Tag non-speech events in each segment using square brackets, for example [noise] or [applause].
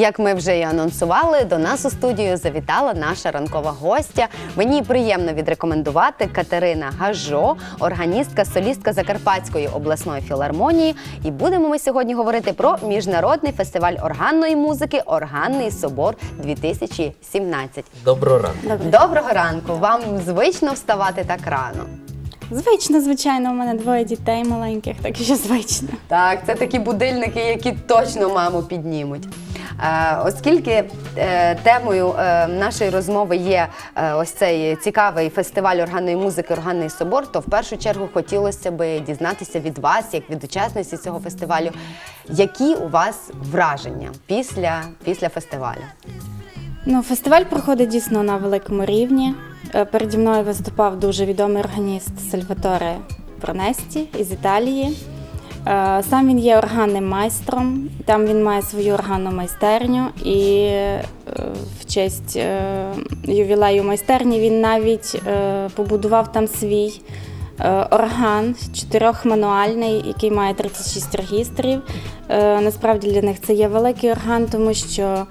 Як ми вже і анонсували, до нас у студію завітала наша ранкова гостя. Мені приємно відрекомендувати Катерина Гажо, органістка, солістка Закарпатської обласної філармонії. І будемо ми сьогодні говорити про міжнародний фестиваль органної музики Органний собор 2017. Доброго ранку. Добре. Доброго ранку! Вам звично вставати так рано. Звично, звичайно, у мене двоє дітей маленьких, так що звично. Так, це такі будильники, які точно маму піднімуть. Е, оскільки е, темою е, нашої розмови є ось цей цікавий фестиваль органної музики Органний собор, то в першу чергу хотілося би дізнатися від вас, як від учасниці цього фестивалю, які у вас враження після, після фестивалю? Ну, фестиваль проходить дійсно на великому рівні. Переді мною виступав дуже відомий органіст Сальваторе Пронесті із Італії. Е, Сам він є органним майстром, там він має свою органну майстерню, і е, в честь е, ювілею майстерні він навіть побудував там свій орган чотирьохмануальний, який має 36 регістрів. Насправді для них це є великий орган, тому що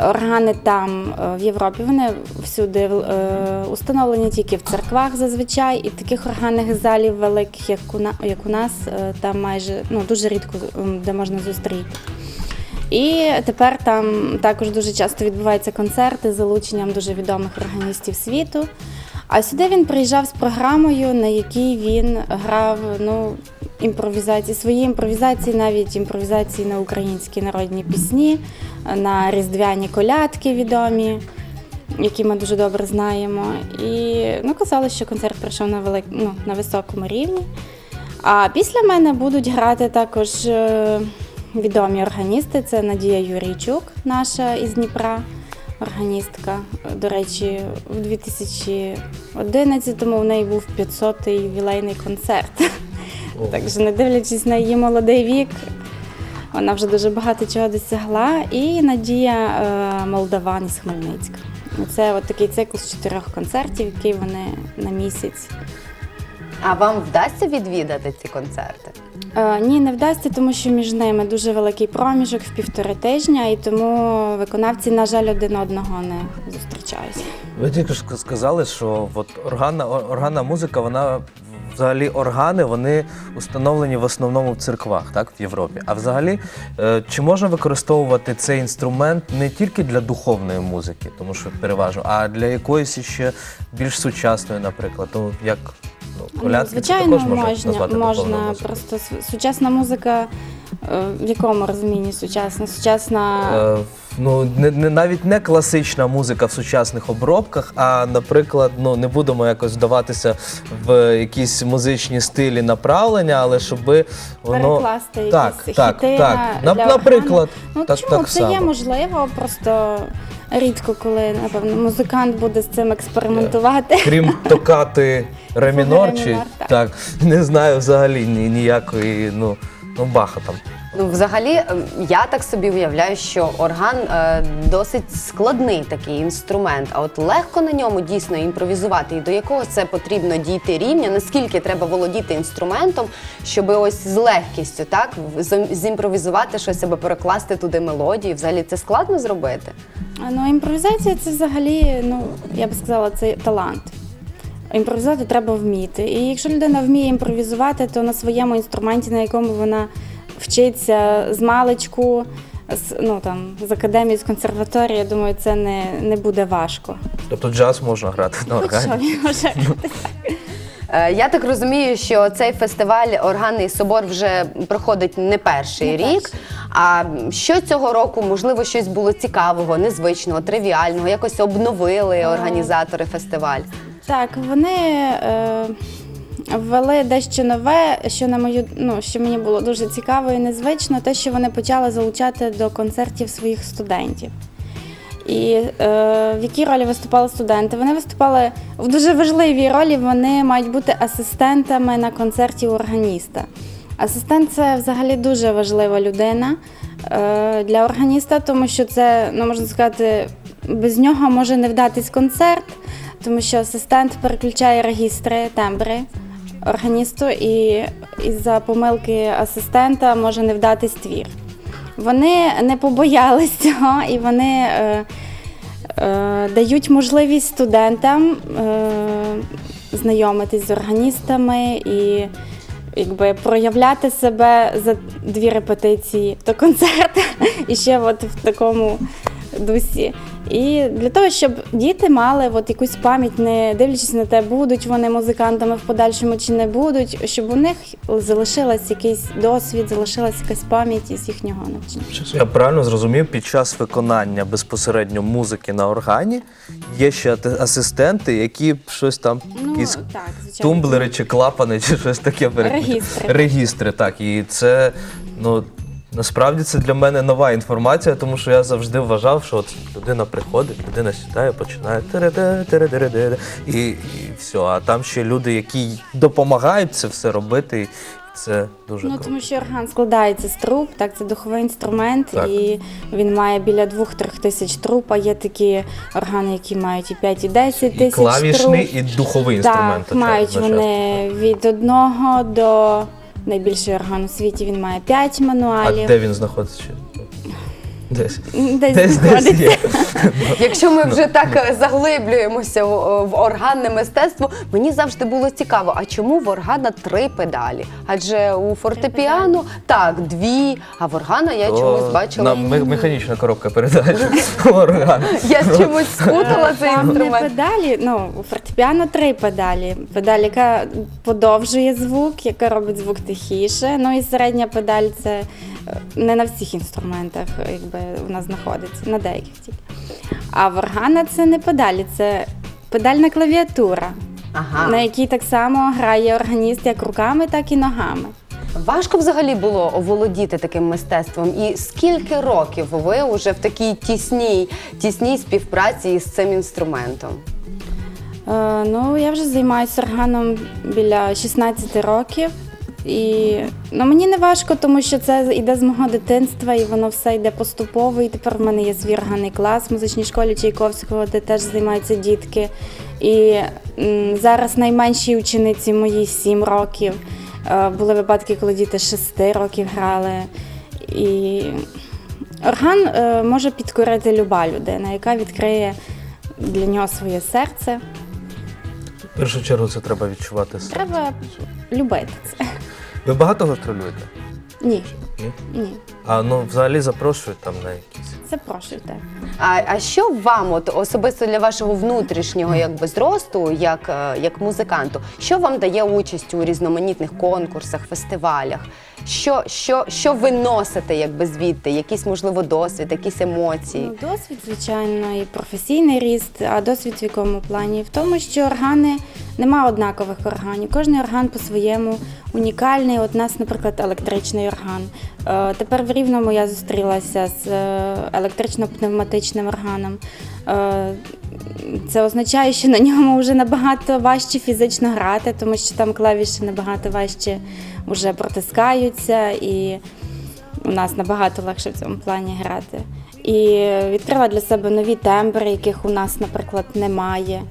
Органи там е, в Європі вони всюди е, установлені тільки в церквах зазвичай, і таких органних залів великих, як у, як у нас, е, там майже ну, дуже рідко де можна зустріти. І тепер там також дуже часто відбуваються концерти з залученням дуже відомих органістів світу. А сюди він приїжджав з програмою, на якій він грав ну, імпровізації, свої імпровізації, навіть імпровізації на українські народні пісні, на різдвяні колядки відомі, які ми дуже добре знаємо. І ну, казали, що концерт пройшов на, велик... ну, на високому рівні. А після мене будуть грати також е, відомі органісти. Це Надія Юрійчук, наша із Дніпра, органістка. До речі, в 2011-му в неї був 500-й ювілейний концерт. [laughs] Так не дивлячись на її молодий вік, вона вже дуже багато чого досягла. І Надія е, Молдаван із Хмельницька. Це от такий цикл з чотирьох концертів, який вони на місяць А вам вдасться відвідати ці концерти? Е, Ні, не вдасться, тому що між ними дуже великий проміжок в півтори тижня, і тому виконавці, на жаль, один одного не зустрічають. Ви тільки ж сказали, що от органна, органна музика, вона взагалі органи вони установлені в основному в церквах, так, в Європі. А взагалі, е, чи можна використовувати цей інструмент не тільки для духовної музики, тому що переважно, а для якоїсь ще більш сучасної, наприклад, то як ну, звичайно, також можна, можна, назвати духовною музикою. просто с- сучасна музика. е, В якому розумінні сучасна? Сучасна Е, ну, не, не, навіть не класична музика в сучасних обробках, а, наприклад, ну, не будемо якось вдаватися в якісь музичні стилі направлення, але щоб воно. перекласти якісь Так, так, хіти так. на, На- для наприклад. Ну так- чому так це є можливо? Просто рідко, коли напевно музикант буде з цим експериментувати. Крім токати ремінор, чи ремінор, так. так, не знаю взагалі ні, ніякої, ну, ну баха там. Ну, взагалі, е, я так собі уявляю, що орган е, досить складний такий інструмент. А от легко на ньому дійсно імпровізувати, і до якого це потрібно дійти рівня, наскільки треба володіти інструментом, щоб ось з легкістю так з- зімпровізувати щось або перекласти туди мелодію. Взагалі це складно зробити. А, Ну, імпровізація це взагалі, ну я би сказала, це талант. Імпровізувати треба вміти. І якщо людина вміє імпровізувати, то на своєму інструменті, на якому вона вчиться з маличку, з, ну, там, з академії, з консерваторії, я думаю, це не, не буде важко. Тобто джаз можна грати на органі. може Е, Я так розумію, що цей фестиваль Органний собор вже проходить не перший Не рік. А що цього року, можливо, щось було цікавого, незвичного, тривіального, якось обновили організатори фестивалю. Так, вони е, ввели дещо нове, що на мою ну що мені було дуже цікаво і незвично, те, що вони почали залучати до концертів своїх студентів. І е, в якій ролі виступали студенти? Вони виступали в дуже важливій ролі. Вони мають бути асистентами на концерті органіста. Асистент це взагалі дуже важлива людина е, для органіста, тому що це, ну можна сказати, без нього може не вдатись концерт, тому що асистент переключає регістри, тембри органісту, і із-за помилки асистента може не вдатись твір. Вони не побоялись цього і вони е, е, дають можливість студентам е, знайомитись з органістами і якби проявляти себе за дві репетиції до концерту [laughs] і ще от в такому дусі. І для того, щоб діти мали от якусь пам'ять, не дивлячись на те, будуть вони музикантами в подальшому чи не будуть, щоб у них залишилась якийсь досвід, залишилась якась пам'ять із їхнього навчання. Я правильно зрозумів, під час виконання безпосередньо музики на органі є ще асистенти, які щось там, якісь Ну, так, звичайно. тумблери чи клапани, чи щось таке Регістри. Регістри, так. І це ну. Насправді це для мене нова інформація, тому що я завжди вважав, що от людина приходить, людина сідає, починає тереде, тереде, і, і все. А там ще люди, які допомагають це все робити, і це дуже Ну круто. тому що орган складається з труб, так це духовий інструмент, Так. і він має біля двох-трьох тисяч труб. А є такі органи, які мають і 5, і 10 І тисяч клавішний, труб. і духовий інструмент. Так, мають вони від одного до найбільший орган у світі. Він має 5 А мануалів. де він знаходиться? Десь. Десь, Десь, десь знаходиться. є. [laughs] Якщо ми вже так заглиблюємося в, органне мистецтво, мені завжди було цікаво, а чому в органа три педалі? Адже у фортепіано так, дві, а в органа я чомусь бачила. нам ме- механічна коробка передач. [laughs] Орган. Я чомусь спутала цей Там не інструмент. педалі, ну, у фортепіано три педалі. Педаль, яка подовжує звук, яка робить звук тихіше. Ну і середня педаль це е, не на всіх інструментах, якби вона знаходиться, на деяких тільки. А в органа це не педалі, це педальна клавіатура, Ага. на якій так само грає органіст як руками, так і ногами. Важко взагалі було оволодіти таким мистецтвом. І скільки років ви вже в такій тісній, тісній співпраці із цим інструментом? Е, ну, я вже займаюся органом біля 16 років. І ну, мені не важко, тому що це йде з мого дитинства, і воно все йде поступово. І тепер в мене є свій органний клас в музичній школі Чайковського, де теж займаються дітки. І м, зараз найменшій учениці моїй 7 років. Е, були випадки, коли діти 6 років грали. І орган е, може підкорити люба людина, яка відкриє для нього своє серце. В першу чергу це треба відчувати. Треба любити це. Ви багато гастролюєте? Ні, Ні? ні. А ну взагалі запрошують там на якісь. Запрошуйте. А, а що вам, от особисто для вашого внутрішнього якби зросту, як, е, як музиканту, що вам дає участь у різноманітних конкурсах, фестивалях? Що, що, що ви носите якби звідти? Якийсь можливо досвід, якісь емоції? Ну, досвід, звичайно, і професійний ріст, а досвід в якому плані? В тому, що органи нема однакових органів. Кожний орган по-своєму унікальний. От у нас, наприклад, електричний орган. Е, Тепер в Рівному я зустрілася з е, електрично-пневматичним органом. Е, Це означає, що на ньому вже набагато важче фізично грати, тому що там клавіші набагато важче вже протискаються і у нас набагато легше в цьому плані грати. І відкрила для себе нові тембри, яких у нас, наприклад, немає.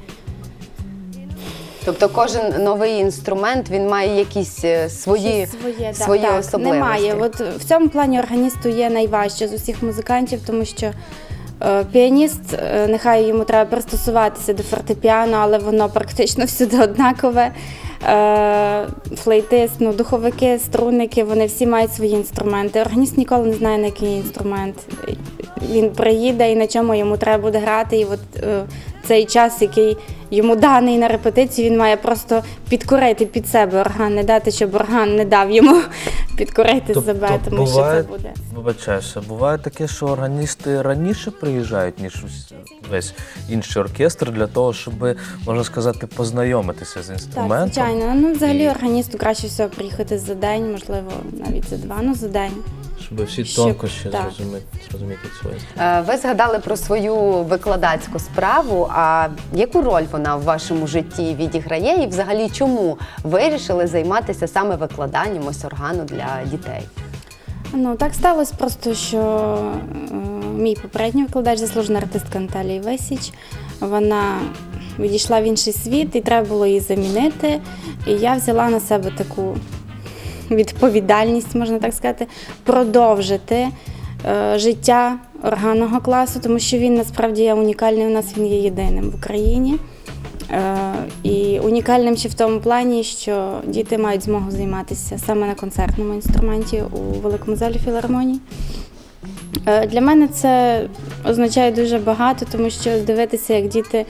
Тобто кожен новий інструмент він має якісь е, свої, Щось своє, да, свої так, особливості. Немає. От в цьому плані органісту є найважче з усіх музикантів, тому що е, піаніст, е, нехай йому треба пристосуватися до фортепіано, але воно практично [laughs] всюди однакове. Е, флейтист, ну, духовики, струнники, вони всі мають свої інструменти. Органіст ніколи не знає, на який інструмент. Він приїде і на чому йому треба буде грати. І от е, цей час, який йому даний на репетицію, він має просто підкорити під себе орган, не дати, щоб орган не дав йому [laughs] підкорити себе, тому що це буде. Вибачаюся, буває таке, що органісти раніше приїжджають, ніж ус- весь інший оркестр, для того, щоб, можна сказати, познайомитися з Так, інструментом. звичайно. Ну, взагалі І- органісту краще всього приїхати за день, можливо, навіть за два, ну за день. Щоб всі Щоб- тонкощі так. зрозуміти, зрозуміти своє. Е, Ви згадали про свою викладацьку справу. А яку роль вона в вашому житті відіграє? І взагалі чому вирішили займатися саме викладанням ось органу для дітей? Ну так сталося просто, що е, мій попередній викладач, заслужена артистка Наталія Весіч, вона відійшла в інший світ і треба було її замінити. І я взяла на себе таку відповідальність, можна так сказати, продовжити е, життя органного класу, тому що він насправді є унікальний. У нас він є єдиним в Україні. Е, І унікальним ще в тому плані, що діти мають змогу займатися саме на концертному інструменті у великому залі філармонії. Е, Для мене це означає дуже багато, тому що дивитися, як діти.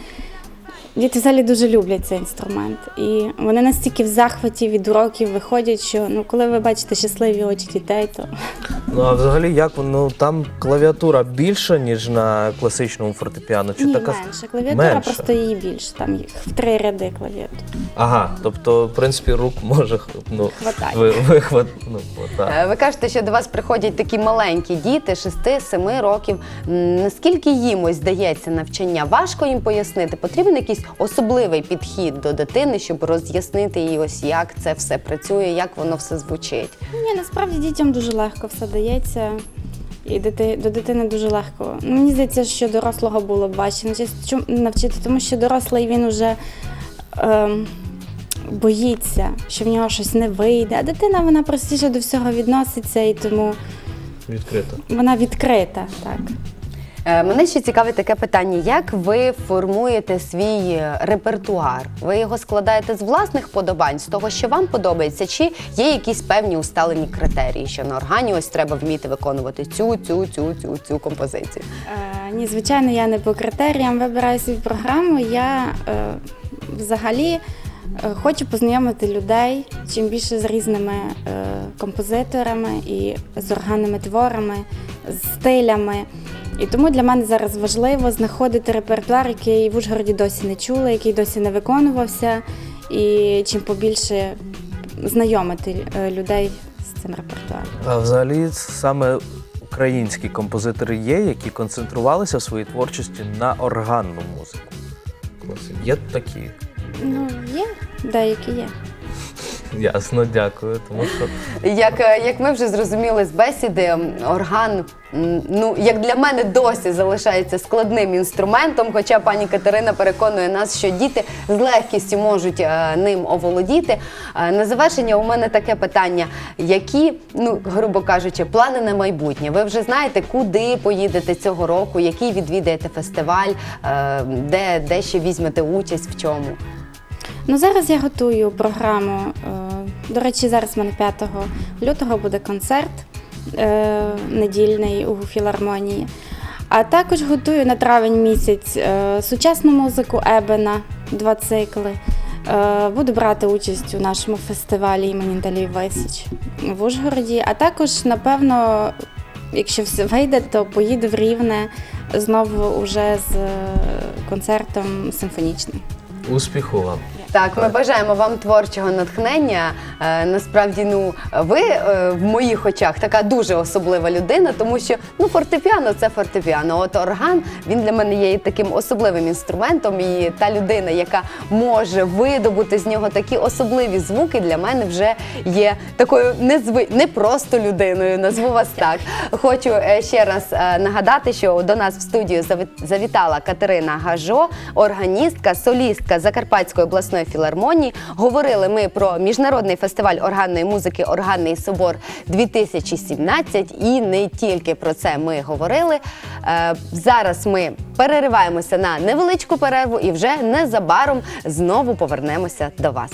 Діти взагалі дуже люблять цей інструмент. І вони настільки в захваті від уроків виходять, що ну, коли ви бачите щасливі очі дітей, то Ну а взагалі як воно там клавіатура більша, ніж на класичному фортепіано? Чи ні, така менше. Клавіатура Менше? просто її більше. Там їх в три ряди клавіатур. Ага, тобто, в принципі, рук може ну, Хватає. ви, вихват, ну, отак. Е, Ви кажете, що до вас приходять такі маленькі діти 6-7 років. М, Наскільки їм ось дається навчання? Важко їм пояснити? Потрібен якийсь особливий підхід до дитини, щоб роз'яснити їй, ось як це все працює, як воно все звучить. Ні, насправді дітям дуже легко все дається. І дити, до дитини дуже легко. Ну, мені здається, що дорослого було б важче навчити, тому що дорослий він уже ем, боїться, що в нього щось не вийде. А дитина вона простіше до всього відноситься і тому Відкрито. вона відкрита. Так. Е, Мене ще цікавить таке питання: як ви формуєте свій е, репертуар? Ви його складаєте з власних подобань, з того, що вам подобається, чи є якісь певні усталені критерії, що на органі ось треба вміти виконувати цю, цю, цю, цю, цю композицію? Е, ні, звичайно, я не по критеріям вибираю свою програму. Я взагалі хочу познайомити людей чим більше з різними е, композиторами і з органними творами, стилями. І тому для мене зараз важливо знаходити репертуар, який в Ужгороді досі не чули, який досі не виконувався, і чим побільше знайомити е, людей з цим репертуаром. А взагалі саме українські композитори є, які концентрувалися в своїй творчості на органну музику. Є такі. Ну, є, деякі є. Ясно, дякую. Тому що Як, е, як ми вже зрозуміли з бесіди, орган, м, ну як для мене досі залишається складним інструментом. Хоча пані Катерина переконує нас, що діти з легкістю можуть е, ним оволодіти. Е, на завершення у мене таке питання: які, ну грубо кажучи, плани на майбутнє? Ви вже знаєте, куди поїдете цього року, який відвідаєте фестиваль, е, де, де ще візьмете участь, в чому? Ну зараз я готую програму. е, До речі, зараз в мене 5 лютого буде концерт е, недільний у філармонії. А також готую на травень місяць е, сучасну музику Ебена, два цикли. Е, Буду брати участь у нашому фестивалі імені Наталії Висіч в Ужгороді. А також, напевно, якщо все вийде, то поїду в Рівне знову уже з е, концертом симфонічним. успіху вам. Так, ми бажаємо вам творчого натхнення. Е, насправді, ну ви е, в моїх очах така дуже особлива людина, тому що ну фортепіано це фортепіано. От орган він для мене є таким особливим інструментом. І та людина, яка може видобути з нього такі особливі звуки, для мене вже є такою незви... не просто людиною. Назву вас так. Хочу е, ще раз нагадати, що до нас в студію завітала Катерина Гажо, органістка, солістка Закарпатської обласної філармонії. Говорили ми про міжнародний фестиваль органної музики Органний собор 2017 і не тільки про це ми говорили. Е, Зараз ми перериваємося на невеличку перерву і вже незабаром знову повернемося до вас.